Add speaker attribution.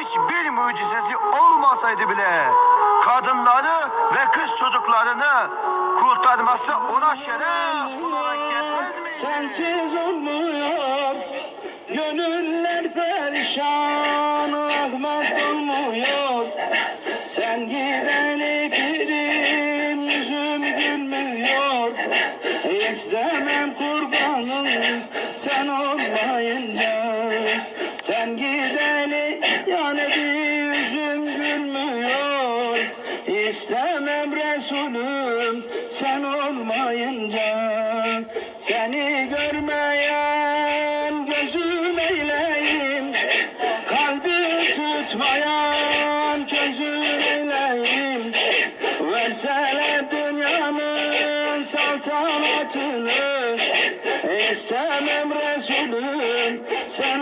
Speaker 1: hiçbir mucizesi olmasaydı bile kadınları ve kız çocuklarını kurtarması ona şeref olarak yetmez miydi?
Speaker 2: Sensiz olmuyor Gönüller perişan Ahmet olmuyor Sen gideli pirim Yüzüm gülmüyor İstemem kurbanım Sen olmayınca Sen gideli Yani bir yüzüm gülmüyor. İstemem Resulüm sen olmayınca. Seni görmeyen gözüm eyleyim. Kalbi tutmayan gözüm eyleyim. Verseler dünyanın saltanatını. İstemem Resulüm sen